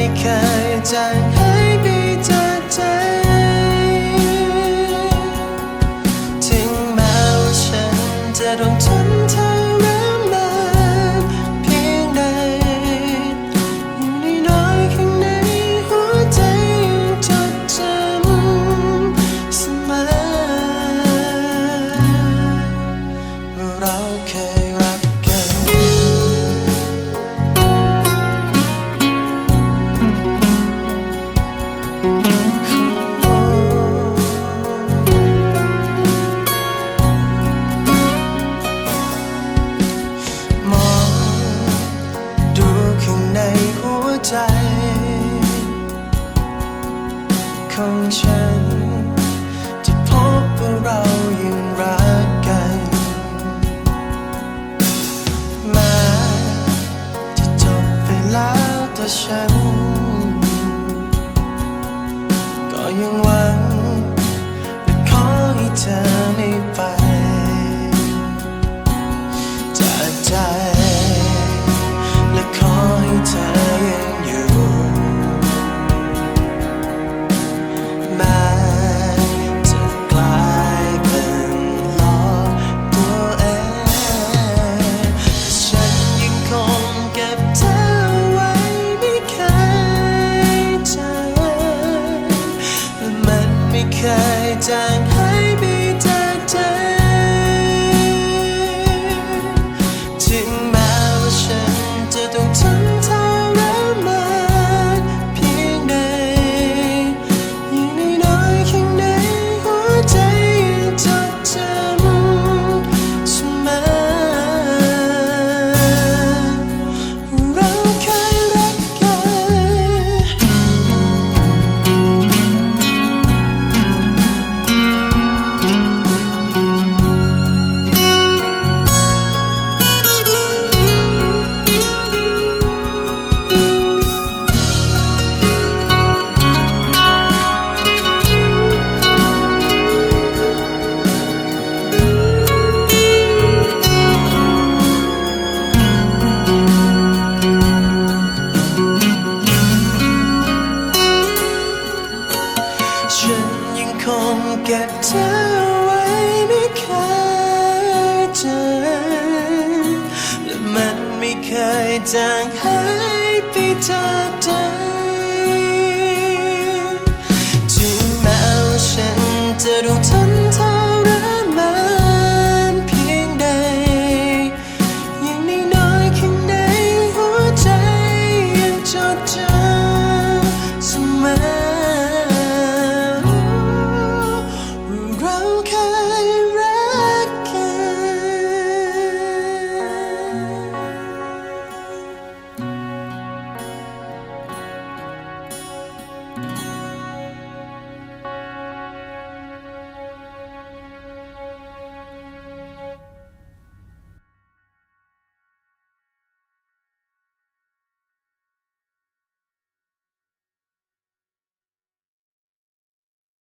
ไม่เคยจะให้พี่จากใจ ถึงแม้ว่าฉันจะโดนทนเธอ ใจ ของฉัน ที่พบว่าเรายังรักกัน มาจะจบไปแล้วแต่ฉัน ก็ยัง ฉันยังคงเก็บเธอไว้ไม่เคยเจอและมันไม่เคยจางหายไปจากใจ